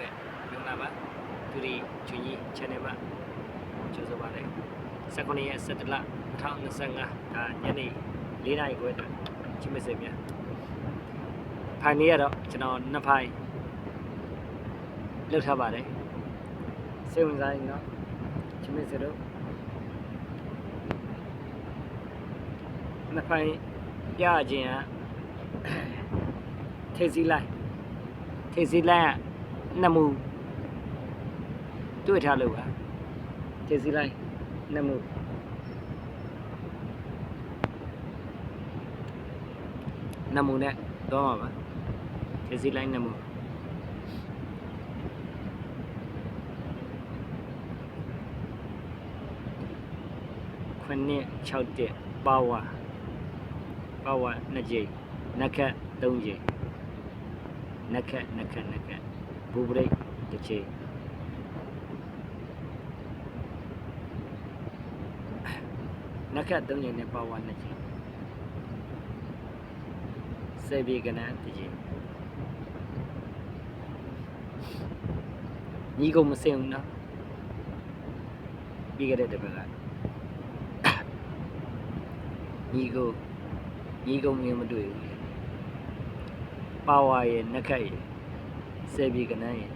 ကဲ့မင်္ဂလာပါသူဒီချွန်ကြီး channel မှာကြိုဆိုပါရစေ19ရက်17လ2025ဒါညနေ4နာရီခွဲအတွက်ချင်းမစင်များဖိုင်လေးကတော့ကျွန်တော်နှစ်ဖိုင်လောက်ထားပါတယ်စိတ်ဝင်စားရင်တော့ချင်းမစင်တို့ နှစ်ဖိုင်ပြခြင်းကထိတ်စီလိုက်ထိပ်စီလိုင်းကနှစ်မူတွေ့ထားလို့ပါထိပ်စီလိုင်းနှစ်မူနှစ်မူနဲ့တော့မှာပါထိပ်စီလိုင်းနှစ်မူခုနှစ်6တက်ပါဝါပါဝါနှစ်ကြိမ်နက်ခတ်3ကြိမ်နက်ခက်နက်ခက်နက်ခက် ဘူပရိတ်တစ်ချိန်နက်ခက်သုံးချိန်နဲ့ပါဝါနှစ်ချိန်စေဘီကနန်တစ်ချိန်ညီကုန်မစင်ဘူးနော်ပြီးခဲ့တဲ့တစ်ပတ်ကညီကုန်ညီကုန်ငင်းမတွေ့ဘူးပါဝါရဲ့နှက်ခတ်ရဲ့ ဆယ်ပြေကနန်းရယ်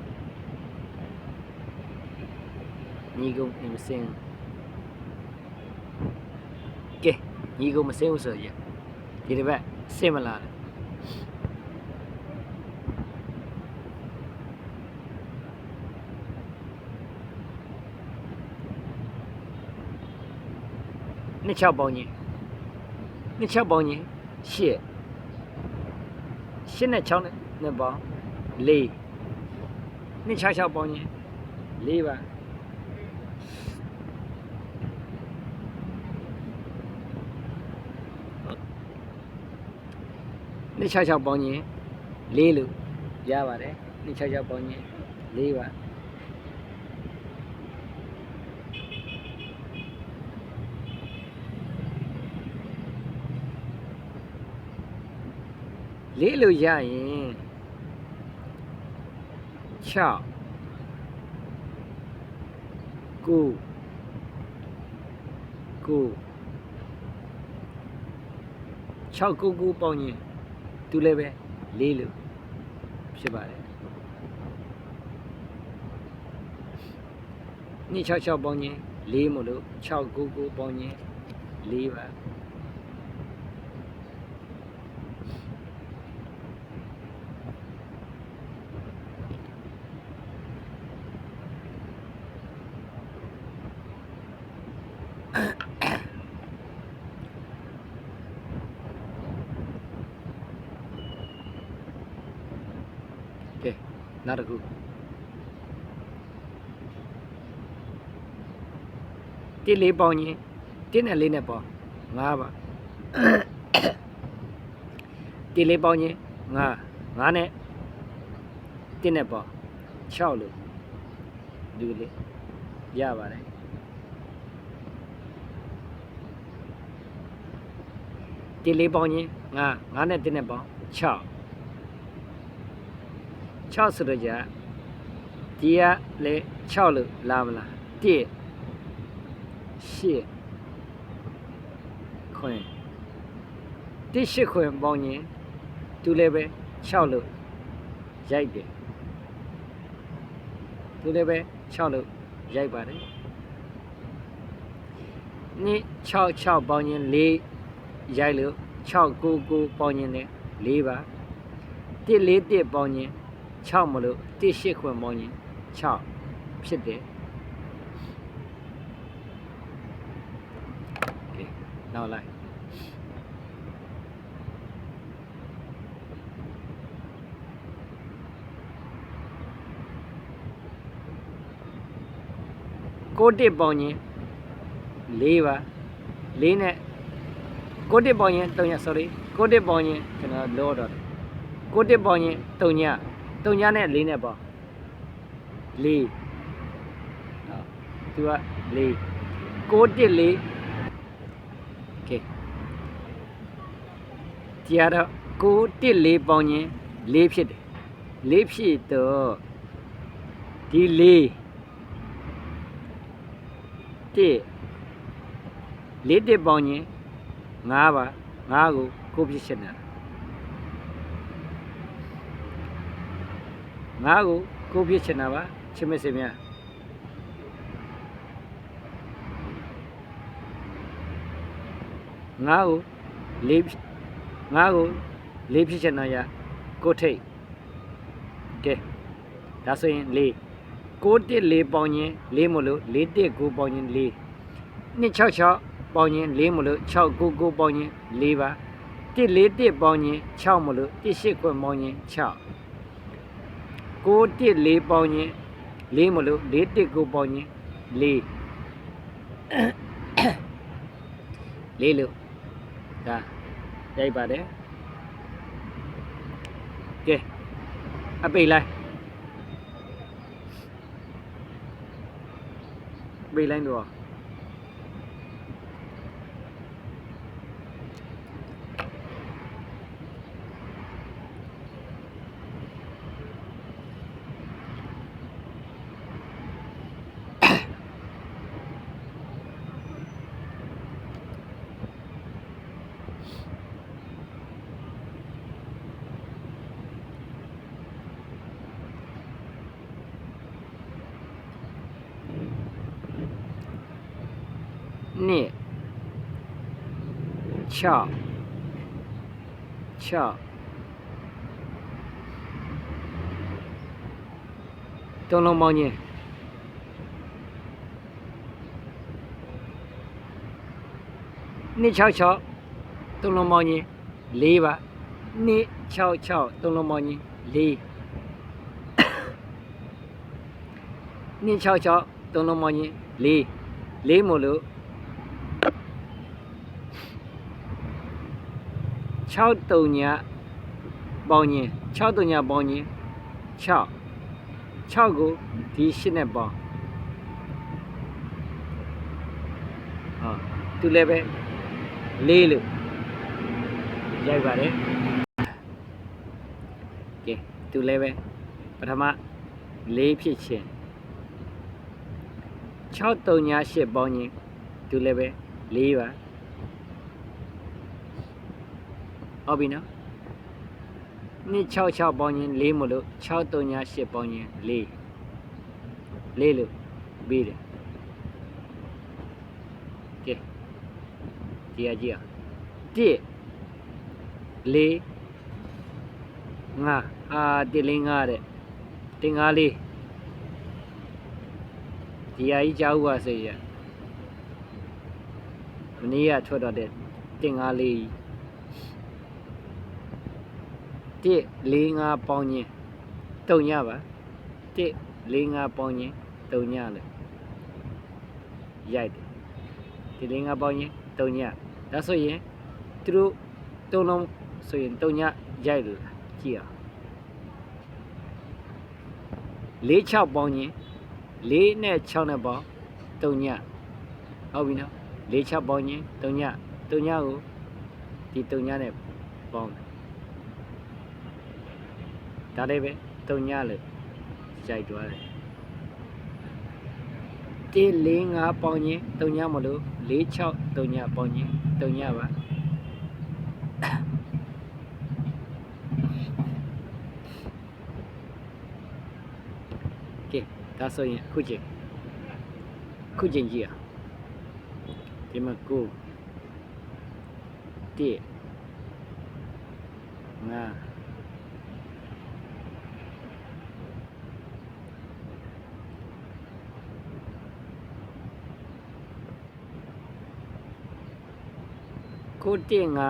ညီကုန်းမစင်းကဲညီကုန်းမစင်းဘူးဆိုရဒီတစ်ပတ်စင်မလာတယ်နှစ်ချောက်ပေါင်းကြီးနှစ်ချောက်ပေါင်းကြီးရှစ်ရှစ်နဲ့ချောင်းနဲ့ပေါင်းလေး 266ပေါင်းခြင်း၄ပါ266ပေါင်းခြင်း၄လို့ရပါတယ်266ပေါင်းခြင်း၄ပါလေးလို့ရရင် 6 9 9 6 9 9ပေါင်းရင်သူလည်းပဲလေးလို့ဖြစ်ပါတယ်နှစ်6 6ပေါင်းရင်4မလို့6 9 9ပေါင်းရင်4ပါကဲ နောက်တစ်ခုတိလေးပေါင်းရင်တင်းနဲ့လေးနဲ့ပေါင်း5ပါတိလေးပေါင်းရင်5 5နဲ့တင်းနဲ့ပေါင်း6လို့ဒီလေးရပါတယ်တိလေးပေါင်းရင်5 5နဲ့တင်းနဲ့ပေါင်း6 6ဆိုတော့じゃဒီကလေ6လို့လာမလား1 8ခွင်1 8ခွင်ပေါင်းရင်သူလည်းပဲ6လို့ရိုက်တယ်သူလည်းပဲ6လို့ရိုက်ပါတယ်နှစ်6 6ပေါင်းရင်4ရိုက်လို့6 9 9ပေါင်းရင်လည်း4ပါ1 4 1ပေါင်းရင် 6မလို့1 8ခွင်ပေါင်းရင်6ဖြစ်တယ်ကဲနောက်လိုက်ကိုတစ်ပေါင်းရင်၄ပါ၄နဲ့ကိုတစ်ပေါင်းရင်3ည sorry ကိုတစ်ပေါင်းရင်ကျွန်တော်လောတော့တယ်ကိုတစ်ပေါင်းရင်3ည 3ညနဲ့4နဲ့ပေါင်း4ဟုတ်သူက4ကိုတစ်4โอเคဒီကတော့ကိုတစ်4ပေါင်းရင်4ဖြစ်တယ်4ဖြစ်တော့ ဒီလေးတစ်လေးတစ်ပေါင်းရင်9ပါ9ကိုကိုဖြစ်ရှင်းတာ 9ကိုကိုဖြစ်ရှင်းတာပါချစ်မစင်များ9ကိုလေး9ကိုလေးဖြစ်ရှင်းတာရကိုထိတ်ကဲဒါဆိုရင်လေးကိုတစ်လေးပေါင်းရင်လေးမလို့လေးတစ်ကိုပေါင်းရင်လေးနှစ်66ပေါင်းရင်လေးမလို့6ကိုကိုပေါင်းရင်လေးပါတစ်လေးတစ်ပေါင်းရင်6မလို့တစ်ရှစ်ခွပေါင်းရင်6 ကိုတစ်လေးပေါင်းရင်လေးမလို့လေးတစ်ကိုပေါင်းရင်လေးလေးလို့ဒါရိုက်ပါတယ်ကဲအပိတ်လိုက်ပိတ်လိုက်တော့ chợ. Chợ. Tương long bao nhiêu ni chào chào tương long bao nhiêu li và ni chào chào tương long bao nhiêu li ni chào chào tương long bao nhiêu li li một lượng 63ညပေါင်းရင်63ညပေါင်းရင်6 6ကိုဒီ8နဲ့ပေါင်းဟာသူလည်းပဲလေးလို့ရိုက်ပါတယ်ကဲသူလည်းပဲပထမလေးဖြစ်ခြင်း6 3 8ပေါင်းရင်သူလည်းပဲလေးပါ ဟုတ်ပြီနော်နှစ်66ပေါင်းရင်4မလို့6 3 8ပေါင်းရင်4 4လို့ပြီးတယ်ကဲကြည့်ရကြည့်ရ1 4 5အာ1 4 5တဲ့တင်5လေးဒီအကြီးကြောက်ပါစေရမနေ့ကထွက်တော့တဲ့တင်5လေးကြီး 1 4 5ပေါင်းချင်းတုံညပါ1 4 5ပေါင်းချင်းတုံညလေရိုက်တယ်ဒီ4 5ပေါင်းချင်းတုံညဒါဆိုရင်သူတို့တုံးလုံးဆိုရင်တုံညရိုက်လို့ကြည့်အောင်4 6ပေါင်းချင်း4နဲ့6နဲ့ပေါင်းတုံညဟုတ်ပြီနော်4 6ပေါင်းချင်းတုံညတုံညကိုဒီတုံညနဲ့ပေါင်းတယ် ဒါလေးပဲတုံညလို့ကြိုက်သွားတယ်တေး၄၅ပေါင်းချင်းတုံညမလို့၄၆တုံညပေါင်းချင်းတုံညပါကဲဒါဆိုရင်အခုချိန်အခုချိန်ကြည့်အောင်ဒီမှာကိုတေးငါ ကိုတက်ငါ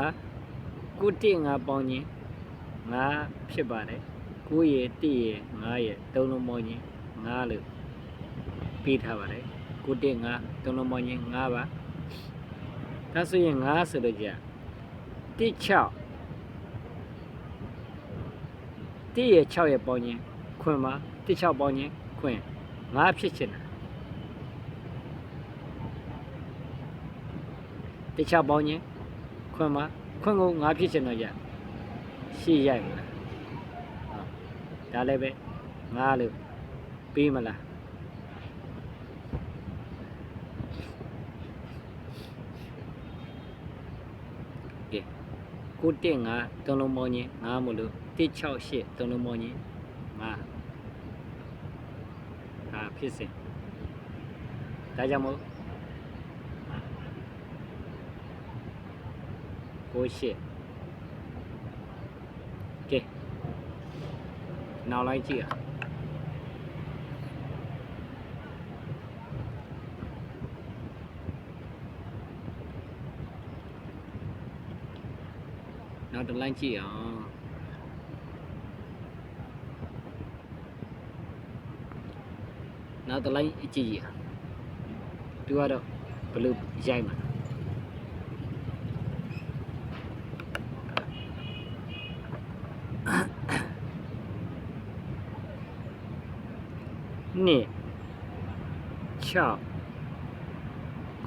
ကိုတက်ငါပေါင်းချင်းငါဖြစ်ပါတယ်ကိုရဲ့တက်ရဲ့ငါရဲ့သုံးလုံးပေါင်းချင်းငါလို့ပြီးထားပါတယ်ကိုတက်ငါသုံးလုံးပေါင်းချင်းငါပါဒါဆိုရင်ငါဆိုတော့ကြာတက်6တက်ရဲ့6ရဲ့ပေါင်းချင်းခွင်ပါတက်6ပေါင်းချင်းခွင်ငါဖြစ်ချင်တာတက်6ပေါင်းချင်း ခွန်းမှာခွန်းကိုငါဖြစ်ချင်တော့ရရှေ့ရိုက်မလားဟုတ်ဒါလည်းပဲငါလို့ပေးမလားကဲကိုတက်ငါသုံးလုံးပေါင်းချင်းငါမလို့168သုံးလုံးပေါင်းချင်းငါဟာဖြစ်စဉ်ဒါကြောင့်မို့ ကိုရှစ်ကဲနောက်လိုက်ကြည့်อ่ะနောက်တစ်လိုက်ကြည့်အောင်နောက်တစ်လိုက်ကြည့်ရသူကတော့ဘယ်လိုရိုက်မှာနှစ်6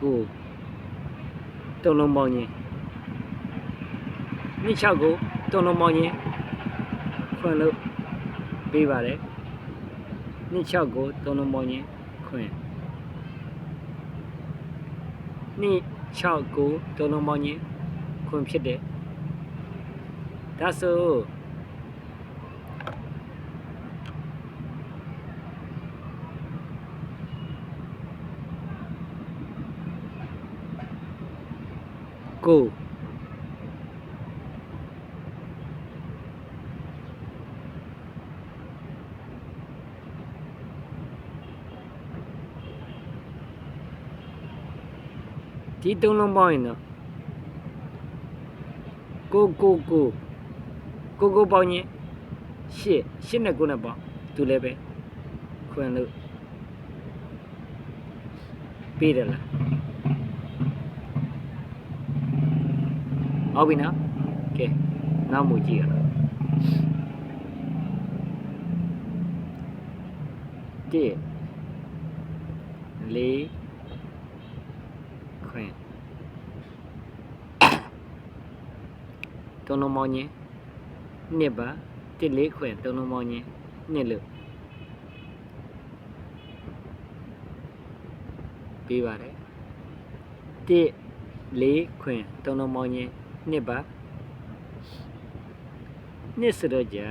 9 တုံးလုံးပေါင်းချင်းနှစ်6ကိုတုံလုံးပေါင်းရင်ခွင်လို့ပေးပါတယ်နှစ်6ကိုတုံလုံးပေါင်းရင်ခွင်နှစ်6ကိုတုံလုံးပေါင်းရင်ခွင်ဖြစ်တယ်ဒါဆို ကိုဒီသုံးလုံးပေါင်းရင်တော့ကိုကိုကိုကိုကိုပေါင်းရင်ရှစ်ရှစ်နဲ့ကိုနဲ့ပေါင်းသူလည်းပဲခွင်လို့ပြီးတယ်လား ဟုတ်ပြီနော်ကဲနောက်မှုကြည့်ရအောင်တစ်လေးခွင့်တုံးလုံးမောင်းချင်းနှစ်ပါတစ်လေးခွင့်တုံးလုံးမောင်းချင်းနှစ်လို့ပြီးပါတယ်တစ်လေးခွင့်တုံးလုံးမောင်းချင်း နှစ်ပါနှစ်စတော့ကြာ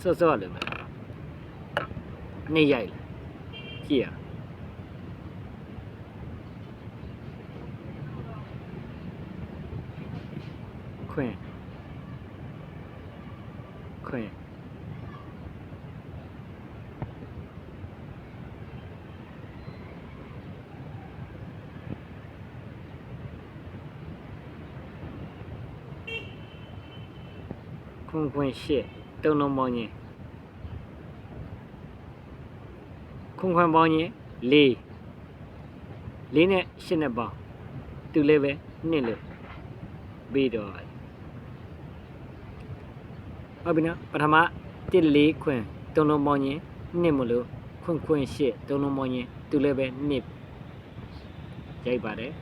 စောစောလို့မယ်နှစ်ရိုက်လာကြည့်ရအောင်ခွင့်ခွင့် ခွင့်ခွင့်ရှစ်တုံးလုံးပေါင်းချင်းခွင့်ခွင့်ပေါင်းချင်းလေးလေးနဲ့ရှစ်နဲ့ပေါင်းသူလည်းပဲနှစ်လို့ပြီးတော့ဟုတ်ပြီနော်ပထမ1 4ခွင်3လုံးပေါင်းရင်နှစ်မလို့ခွင်ခွင်8 3လုံးပေါင်းရင်သူလည်းပဲနှစ်ရိုက်ပါတယ်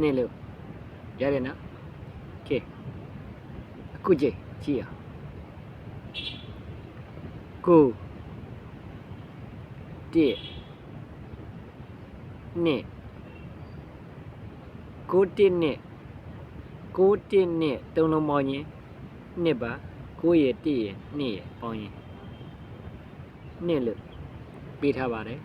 နေလို့ရတယ်နော်ကဲအခုကြည့်ကြည့်ရကိုတနေကိုတနေကိုတနေတုံးလုံးပေါင်းရင်နှစ်ပါကိုရတရနှစ်ရပေါင်းရင်နှစ်လို့ပေးထားပါတယ်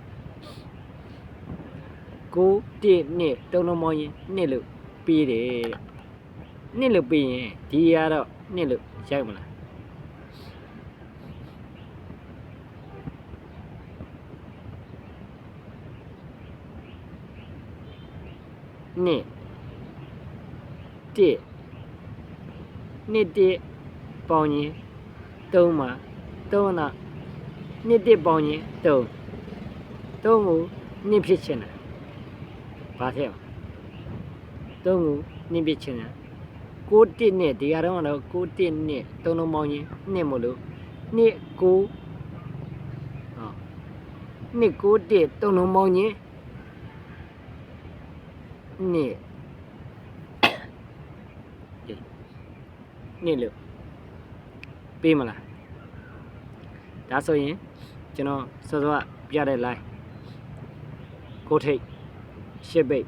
ကိုတစ်နှစ်သုံးလုံးပေါင်းရင်နှစ်လို့ပေးတယ်နှစ်လို့ပေးရင်ဒီရတော့နှစ်လို့ရိုက်မလားနှစ်တစ်နှစ်တစ်ပေါင်းရင်သုံးမှာသုံးနာနှစ်တစ်ပေါင်းရင်သုံးသုံးကိုနှစ်ဖြစ်ချင်တယ် ဘာထည့်မှာသုံးကိုနှစ်ဖြစ်ချင်တယ်ကိုတစ်နဲ့ဒီအရောတော့ကိုတစ်နဲ့သုံးလုံးပေါင်းရင်နှစ်မလို့နှစ်ကိုဟောနှစ်ကိုတစ်သုံးလုံးပေါင်းရင်နှစ်ကဲနှစ်လို့ပေးမလားဒါဆိုရင်ကျွန်တော်စောစောကပြတဲ့ line ကိုထိတ် ရှစ်ဘိတ်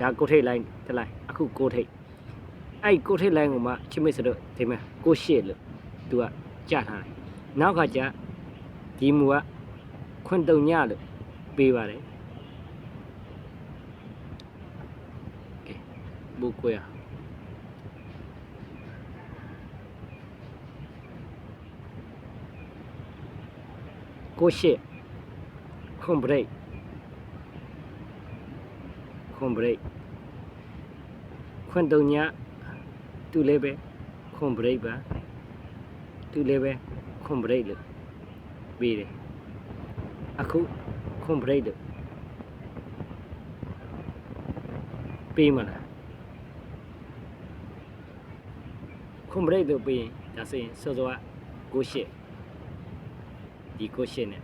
ဒါကိုထိတ် line တစ် line အခုကိုထိတ်အဲ့ကိုထိတ် line ကိုမှချစ်မိတ်ဆိုတော့ဒီမှာကိုရှစ်လို့သူကကြားထားတယ်နောက်ခါကျဒီမူကခွင့်တုံညလို့ပေးပါတယ်ဘုကွဲကိုရှိခွန်ဘရိတ် ခွန်ဘရိတ်ခွန်တုံညာသူလည်းပဲခွန်ဘရိတ်ပါသူလည်းပဲခွန်ဘရိတ်လို့ပြီးတယ်အခုခွန်ဘရိတ်လို့ပြီးမလားခွန်ဘရိတ်တို့ပြီးရင်ဒါဆိုရင်စောစောကကိုရှစ်ဒီကိုရှစ်နဲ့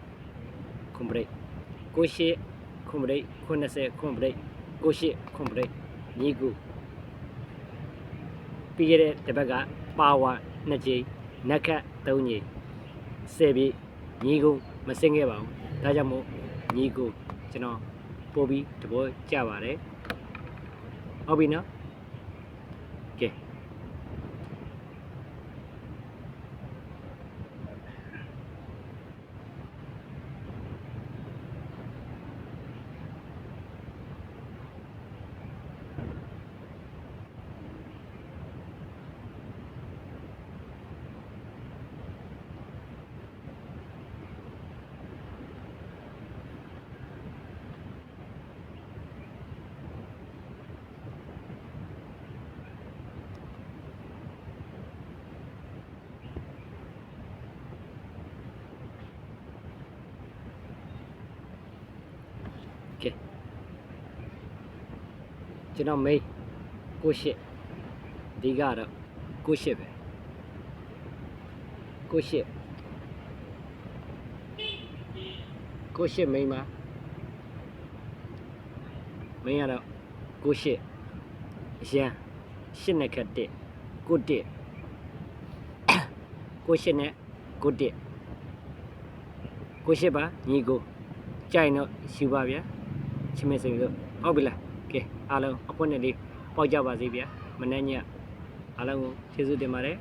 ခွန်ဘရိတ်ကိုရှစ်ခွန်ဘရိတ်ခွန်20ခွန်ဘရိတ် ကိုရှစ်ခွန်ဘရိတ်ညီကူပြီးခဲ့တဲ့တစ်ပတ်ကပါဝါ2ကြိမ်နက်ခတ်3ကြိမ်ဆယ်ပြည့်ညီကူမစင်ခဲ့ပါဘူးဒါကြောင့်မို့ညီကူကျွန်တော်ပို့ပြီးတဘောကြပါတယ်ဟုတ်ပြီနော်ကဲ ကဲ ကျွန်တော်မေးကိုရှစ်ဒီကတော့ကိုရှစ်ပဲကိုရှစ်ကိုရှစ်မိန်းမမင်းကတော့ကိုရှစ်ရန်ရှစ်နဲ့ခက်တစ်ကိုတစ်ကိုရှစ်နဲ့ကိုတစ်ကိုရှစ်ပါညီကိုကြိုင်တော့ယူပါဗျာချစ်မေစိန်တို့ဟုတ်ပြီလား ကဲအားလုံးအဖွင့်နဲ့လေးပေါက်ကြပါစေဗျာမနေ့ညအားလုံးကိုကျေးဇူးတင်ပါတယ်